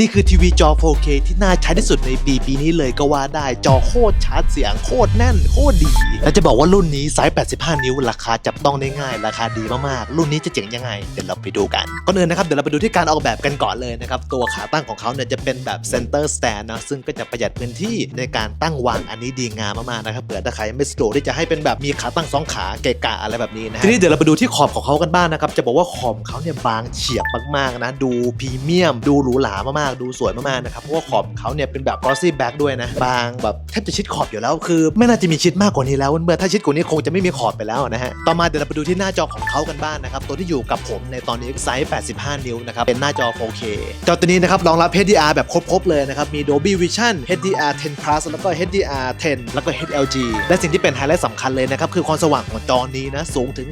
นี่คือทีวีจอ 4K ที่น่าใช้ที่สุดในปีปีนี้เลยก็ว่าได้จอโคตรชาร์จเสียงโคตรแน่นโคตรดี และจะบอกว่ารุ่นนี้ไซส์ 85 นิ้ว ราคาจับต้องได้ง่าย ราคาดีมากๆ รุ่นนี้จะเจ๋งยังไง เดี๋ยวเราไปดูกันก่อนอื่นนะครับ เดี๋ยวเราไปดูที่การออกแบบกันก่อนเลยนะครับ ตัวขาตั้งของเขาเนี่ยจะเป็นแบบ center stand นะซึ่งก็จะประหยัดพื้นที่ในการตั้งวางอันนี้ดีงามมากๆนะครับเผื่อถ้าใครไม่สะดวกที่จะให้เป็นแบบมีขาตั้งสองขาเกะกะอะไรแบบนี้นะทีนี้เดี๋ยวเราไปดูที่ขอบของเขากันบ้างนะครับจะบอกว่าขอบเขาเนี่ยบางเฉียบมากๆนะดูพรีเมียมดูหรูหรามากๆ ดูสวยมากๆนะครับเพราะว่าขอบเขาเนี่ยเป็นแบบ glossy back ด้วยนะบางแบบแทบจะชิดขอบอยู่แล้ว คือไม่น่าจะมีชิดมากกว่านี้แล้วเมื่อถ้าชิดกว่านี้คงจะไม่มีขอบไปแล้วนะฮะต่อมาเดี๋ยวเราไปดูที่หน้าจอของเขากันบ้างนะครับตัวที่อยู่กับผมในตอนนี้ไซส์ 85 นิ้วนะครับเป็นหน้าจอ 4K จอตัวนี้นะครับรองรับ HDR แบบครบๆเลยนะครับมี Dolby Vision HDR 10 Plus แล้วก็ HDR 10 แล้วก็ HLG และสิ่งที่เป็นไฮไลท์สำคัญเลยนะครับคือความสว่างของจอนี้นะสูงถึง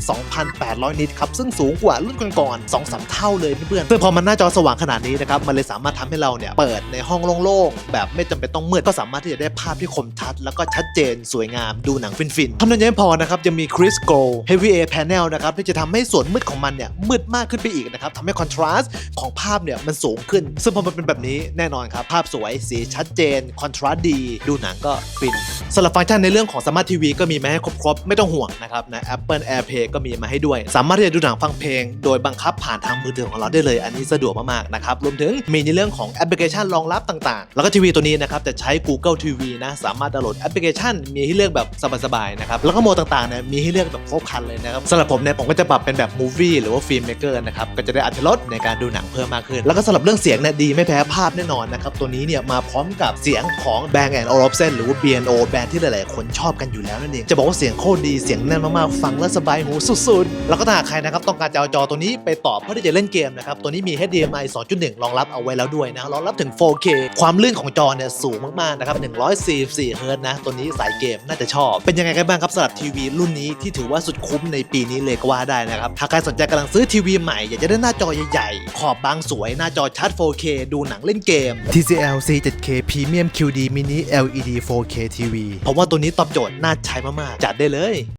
2,800 นิตครับซึ่งสูงกว่ารุ่นก่อนๆ2 3 เท่าเลยเพื่อนๆซึ่งพอมันหน้าจอสว่างขนาดนี้นะครับมันเลยสามารถทำให้เราเนี่ยเปิดในห้องโล่งๆแบบไม่จำเป็นต้องมืดก็สามารถที่จะได้ภาพที่คมชัด แล้วก็ชัดเจนสวยงามดูหนังฟินๆท่านั้นยังไม่พอนะครับยังมี Chris g o l Heavy A Panel นะครับที่จะทำให้ส่วนมืดของมันเนี่ยมืดมากขึ้นไปอีกนะครับทำให้คอนทราสต์ของภาพเนี่ยมันสูงขึ้น ซึ่งพอมันเป็นแบบนี้แน่นอนครับภาพสวยสีชัดเจนคอนทราสต์ดี ดูหนังก็ฟินสำหรับฟังก์ชันในเรื่องของสมาร์ททีวีก็มีมาให้ครบๆไม่ต้องห่วงนะครับนะ Apple AirPlay ก็มีมาให้ด้วย สามารถที่จะดูหนังฟังเพลง โดยบังคับผ่านทางมือถือของเราได้เลย อันนี้สะดวกมากๆนะครับรวมถึงมีในเรื่องของแอปพลิเคชันรองรับต่างๆ แล้วก็ทีวีตัวนี้นะครับจะใช้ Google TV นะสามารถดาวน์โหลดแอปพลิเคชัน มีให้เลือกแบบสบายๆนะครับแล้วก็โหมดต่างๆเนี่ยมีให้เลือกแบบครบครันเลยนะครับสำหรับผมเนี่ยผมก็จะปรับเป็นแบบ Movie หรือว่าฟิล์มเมเกอร์นะครับก็จะได้อัตรถรสในการดูหนังเพิ่มมากขึ้น แล้วก็สำหรับเรื่องเสียงเนี่ยดีไม่แพ้ภาพแน่นอนนะครับตัวนี้เนี่ยมาพร้อมกับเสียงของ Bang Olufsen หรือว่า B&O แบรนด์ที่หลายๆ คนชอบกันอยู่แล้วนั่นเองจะบอกว่าเสียงโคตรดีเสียงแน่นมากๆฟังแล้วสบายหูสุดๆ แล้วก็ถ้าใครนะครับต้องการจะเอาจอตัวนี้ไปต่อเพื่อที่จะเล่นเกมนะครับตัวนี้มี HDMI 2.1 รองรับเอาไว้แล้วด้วยนะรองรับถึง 4K ความลื่นของจอเนี่ยสูงมากๆนะครับ144เฮิร์ตซ์นะ ตัวนี้สายเกมน่าจะชอบ เป็นยังไงกันบ้างครับสำหรับทีวีรุ่นนี้ที่ถือว่าสุดคุ้มในปีนี้เลยก็ว่าได้นะครับหากใครสนใจกำลังซื้อทีวีใหม่อยากจะได้หน้าจอใหญ่ๆ ขอบบางสวยหน้าจอชัด 4K ดูหนังเล่นเกม TCL C7K Premium QD Mini LED 4K TV ผมว่าตัวนี้ตอบโจทย์น่าใช้มากๆ จัดได้เลย